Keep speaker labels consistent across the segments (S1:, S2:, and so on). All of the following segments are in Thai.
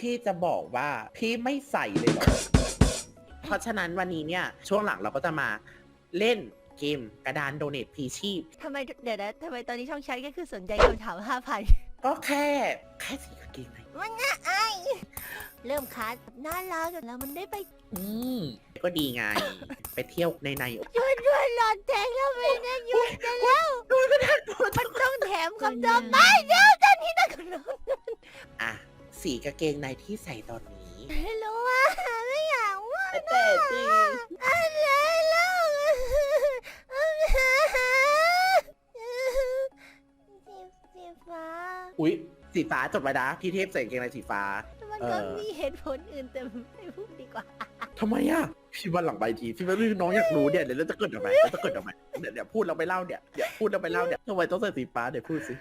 S1: พี่จะบอกว่าพี่ไม่ใส่เลยเหรอเพราะฉะนั้นวันนี้เนี่ย ช่วงหลังเราก็จะมาเล่นเกมกระดานโดเนทพีชีพ
S2: ทำไมเดี๋ยวนะทำไมตอนนี้ช่องฉันก็คือสนใจคำถามห้าพัน
S1: ก็แค่แค่สีกางเกงใน
S2: มันง่ายเริ่มคัดน่ารักแล้วมันได้ไป
S1: อืมก็ดีไง ไปเที่ยวในใน
S2: ช่วยด้วยหลอดแทงแล้วไม่ได้หยุดกันแล้วมันต้องแถมคำตอบไม่เดี๋
S1: สีกางเกงในที่ใส่ตอนนี้
S2: ไม่รู้ว่าไม่อยากว่า
S1: แต่จริง
S2: อะไรลูกสีสีฟ้า
S1: อุ๊ย สีฟ้าจบไปนะพี่เทพใส่กางเกงในสีฟ้า
S2: มัน
S1: เอ
S2: ก็
S1: อ
S2: มีเหตุผลอื่นแต่ไม่พูดดีกว่า
S1: ทำไมอะ พี่วันหลังไปทีพี่ว่าน้องอยากรู้เนี่ยเดี๋ยวเราจะเกิดออกมาเราจะเกิดออกมาเดี๋ยวเดี๋ยวพูดเราไปเล่าเนี่ยเดี๋ยวพูดเราไปเล่าเนี่ยทำไมต้องใส่สีฟ้าเดี๋ยวพูดสิ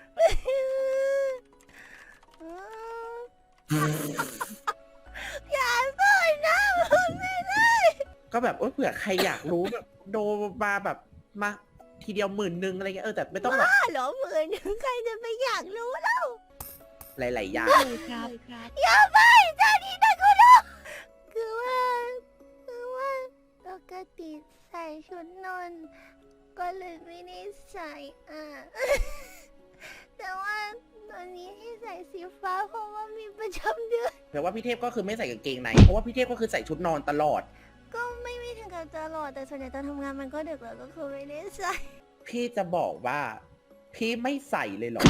S2: อย่าพูดนะพูดไม่ได้
S1: ก็แบบเออเผื่อใครอยากรู้แบบโดมาแบบมาทีเดียวหมื่นนึงอะไรเงี้ยเออแต่ไม่ต้องแบบ
S2: บ้าเหรอหมื่นใครจะไปอยากรู้แล้ว
S1: หลายๆอย่าง
S3: ครับครับ
S2: อย่าไปตอนนี้นะคุณลูกคือว่าคือว่าปกติใส่ชุดนอน ก็เลยไม่ได้ใส่อะแต่ว่าตอนนี้ที่ใส่สีฟ้าเพราะว่ามี ประจำเดือน
S1: แต่ว่าพี่เทพก็คือไม่ใส่กางเกงใน เพราะว่าพี่เทพก็คือใส่ชุดนอนตลอด
S2: ก็ไม่ไม่ถึงกับตลอดแต่ส่วนใหญ่ตอนทำงานมันก็ดึกแล้วก็คือไม่ได้ใส่
S1: พี่จะบอกว่าพี่ไม่ใส่เลยเหรอ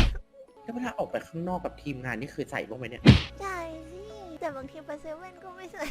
S1: แล้วเวลาออกไปข้างนอกกับทีมงานนี่คือใส่บ้างไหมเนี่ย
S2: ใช่สิแต่บางทีไปเซเว่นก็ไม่ใส่